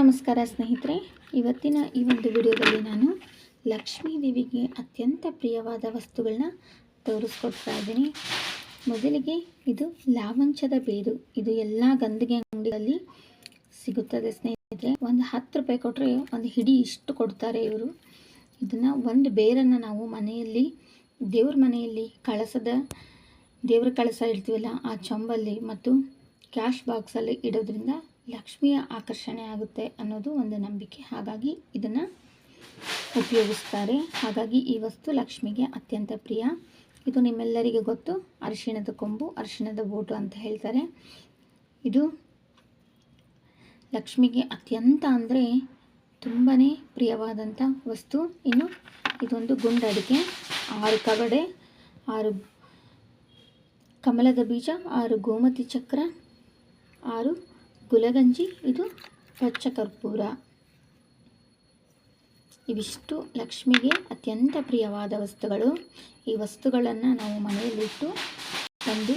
ನಮಸ್ಕಾರ ಸ್ನೇಹಿತರೆ. ಇವತ್ತಿನ ಈ ಒಂದು ವಿಡಿಯೋದಲ್ಲಿ ನಾನು ಲಕ್ಷ್ಮೀ ದೇವಿಗೆ ಅತ್ಯಂತ ಪ್ರಿಯವಾದ ವಸ್ತುಗಳನ್ನ ತೋರಿಸ್ಕೊಡ್ತಾ ಇದ್ದೀನಿ. ಮೊದಲಿಗೆ ಇದು ಲಾವಂಚದ ಬೇರು. ಇದು ಎಲ್ಲ ಗಂದಿಗೆ ಅಂಗಡಿಯಲ್ಲಿ ಸಿಗುತ್ತದೆ ಸ್ನೇಹಿತರೆ. ಒಂದು ಹತ್ತು ರೂಪಾಯಿ ಕೊಟ್ಟರೆ ಒಂದು ಹಿಡಿ ಇಷ್ಟು ಕೊಡ್ತಾರೆ ಇವರು. ಇದನ್ನು ಒಂದು ಬೇರನ್ನು ನಾವು ಮನೆಯಲ್ಲಿ, ದೇವ್ರ ಮನೆಯಲ್ಲಿ ಕಳಸದ, ದೇವ್ರ ಕಳಸ ಇಡ್ತೀವಲ್ಲ, ಆ ಚೊಂಬಲ್ಲಿ ಮತ್ತು ಕ್ಯಾಶ್ ಬಾಕ್ಸಲ್ಲಿ ಇಡೋದ್ರಿಂದ ಲಕ್ಷ್ಮಿಯ ಆಕರ್ಷಣೆ ಆಗುತ್ತೆ ಅನ್ನೋದು ಒಂದು ನಂಬಿಕೆ. ಹಾಗಾಗಿ ಇದನ್ನು ಉಪಯೋಗಿಸ್ತಾರೆ. ಹಾಗಾಗಿ ಈ ವಸ್ತು ಲಕ್ಷ್ಮಿಗೆ ಅತ್ಯಂತ ಪ್ರಿಯ. ಇದು ನಿಮ್ಮೆಲ್ಲರಿಗೆ ಗೊತ್ತು. ಅರಿಶಿಣದ ಕೊಂಬು, ಅರಿಶಿಣದ ಬೋಟು ಅಂತ ಹೇಳ್ತಾರೆ. ಇದು ಲಕ್ಷ್ಮಿಗೆ ಅತ್ಯಂತ ಅಂದರೆ ತುಂಬಾ ಪ್ರಿಯವಾದಂಥ ವಸ್ತು. ಇನ್ನು ಇದೊಂದು ಗುಂಡಡಿಕೆ, ಆರು ಕವಡೆ, ಆರು ಕಮಲದ ಬೀಜ, ಆರು ಗೋಮತಿ ಚಕ್ರ, ಆರು ಗುಲಗಂಜಿ, ಇದು ಪಚ್ಚ ಕರ್ಪೂರ ಇವಿಷ್ಟು ಲಕ್ಷ್ಮಿಗೆ ಅತ್ಯಂತ ಪ್ರಿಯವಾದ ವಸ್ತುಗಳು. ಈ ವಸ್ತುಗಳನ್ನು ನಾವು ಮನೆಯಲ್ಲಿಟ್ಟು ತಂದು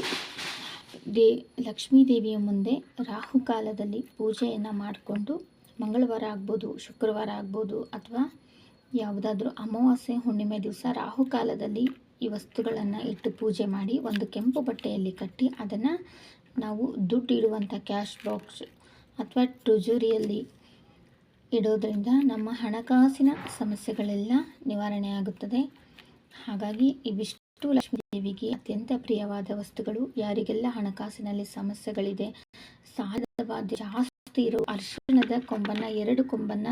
ದೇ ಲಕ್ಷ್ಮೀ ದೇವಿಯ ಮುಂದೆ ರಾಹುಕಾಲದಲ್ಲಿ ಪೂಜೆಯನ್ನು ಮಾಡಿಕೊಂಡು ಮಂಗಳವಾರ ಆಗ್ಬೋದು, ಶುಕ್ರವಾರ ಆಗ್ಬೋದು, ಅಥವಾ ಯಾವುದಾದ್ರೂ ಅಮಾವಾಸ್ಯೆ, ಹುಣ್ಣಿಮೆ ದಿವಸ ರಾಹುಕಾಲದಲ್ಲಿ ಈ ವಸ್ತುಗಳನ್ನು ಇಟ್ಟು ಪೂಜೆ ಮಾಡಿ ಒಂದು ಕೆಂಪು ಬಟ್ಟೆಯಲ್ಲಿ ಕಟ್ಟಿ ಅದನ್ನು ನಾವು ದುಡ್ಡು ಇಡುವಂಥ ಕ್ಯಾಶ್ ಬಾಕ್ಸ್ ಅಥವಾ ಟ್ರುಜುರಿಯಲ್ಲಿ ಇಡೋದರಿಂದ ನಮ್ಮ ಹಣಕಾಸಿನ ಸಮಸ್ಯೆಗಳೆಲ್ಲ ನಿವಾರಣೆ ಆಗುತ್ತದೆ. ಹಾಗಾಗಿ ಇವಿಷ್ಟು ಲಕ್ಷ್ಮೀ ದೇವಿಗೆ ಅತ್ಯಂತ ಪ್ರಿಯವಾದ ವಸ್ತುಗಳು, ಯಾರಿಗೆಲ್ಲ ಹಣಕಾಸಿನಲ್ಲಿ ಸಮಸ್ಯೆಗಳಿದೆ, ಸಾಲದ ಬಾಧ್ಯ ಜಾಸ್ತಿ ಇರೋ ಅರ್ಶಿಣದ ಕೊಂಬನ್ನ, ಎರಡು ಕೊಂಬನ್ನ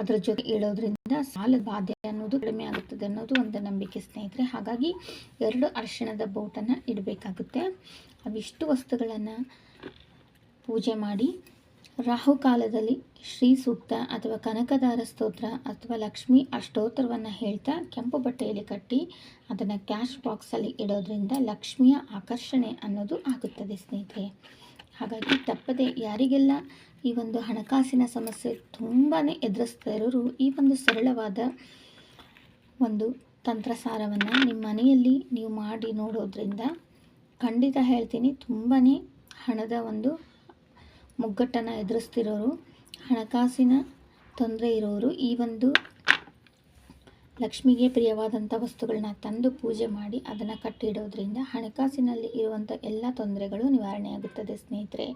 ಅದರ ಜೊತೆ ಇಡೋದ್ರಿಂದ ಸಾಲದ ಬಾಧೆ ಅನ್ನೋದು ಕಡಿಮೆ ಆಗುತ್ತದೆ ಅನ್ನೋದು ಒಂದು ನಂಬಿಕೆ ಸ್ನೇಹಿತರೆ. ಹಾಗಾಗಿ ಎರಡು ಅರ್ಶಿಣದ ಬೋಟನ್ನು ಇಡಬೇಕಾಗುತ್ತೆ. ಅವಿಷ್ಟು ವಸ್ತುಗಳನ್ನು ಪೂಜೆ ಮಾಡಿ ರಾಹುಕಾಲದಲ್ಲಿ ಶ್ರೀ ಸೂಕ್ತ ಅಥವಾ ಕನಕದಾರ ಸ್ತೋತ್ರ ಅಥವಾ ಲಕ್ಷ್ಮಿ ಅಷ್ಟೋತ್ತರವನ್ನು ಹೇಳ್ತಾ ಕೆಂಪು ಬಟ್ಟೆಯಲ್ಲಿ ಕಟ್ಟಿ ಅದನ್ನು ಕ್ಯಾಶ್ ಬಾಕ್ಸಲ್ಲಿ ಇಡೋದ್ರಿಂದ ಲಕ್ಷ್ಮಿಯ ಆಕರ್ಷಣೆ ಅನ್ನೋದು ಆಗುತ್ತದೆ ಸ್ನೇಹಿತರೆ. ಹಾಗಾಗಿ ತಪ್ಪದೆ ಯಾರಿಗೆಲ್ಲ ಈ ಒಂದು ಹಣಕಾಸಿನ ಸಮಸ್ಯೆ ತುಂಬಾ ಎದುರಿಸ್ತಾ ಇರೋರು, ಈ ಒಂದು ಸರಳವಾದ ಒಂದು ತಂತ್ರಸಾರವನ್ನು ನಿಮ್ಮ ಮನೆಯಲ್ಲಿ ನೀವು ಮಾಡಿ ನೋಡೋದ್ರಿಂದ ಖಂಡಿತ ಹೇಳ್ತೀನಿ ತುಂಬಾ ಹಣದ ಒಂದು ಮುಗ್ಗಟ್ಟನ್ನು ಎದುರಿಸ್ತಿರೋರು, ಹಣಕಾಸಿನ ತೊಂದರೆ ಇರೋರು, ಈ ಒಂದು ಲಕ್ಷ್ಮಿಗೆ ಪ್ರಿಯವಾದಂಥ ವಸ್ತುಗಳನ್ನ ತಂದು ಪೂಜೆ ಮಾಡಿ ಅದನ್ನು ಕಟ್ಟಿಡೋದ್ರಿಂದ ಹಣಕಾಸಿನಲ್ಲಿ ಇರುವಂಥ ಎಲ್ಲ ತೊಂದರೆಗಳು ನಿವಾರಣೆಯಾಗುತ್ತದೆ ಸ್ನೇಹಿತರೆ.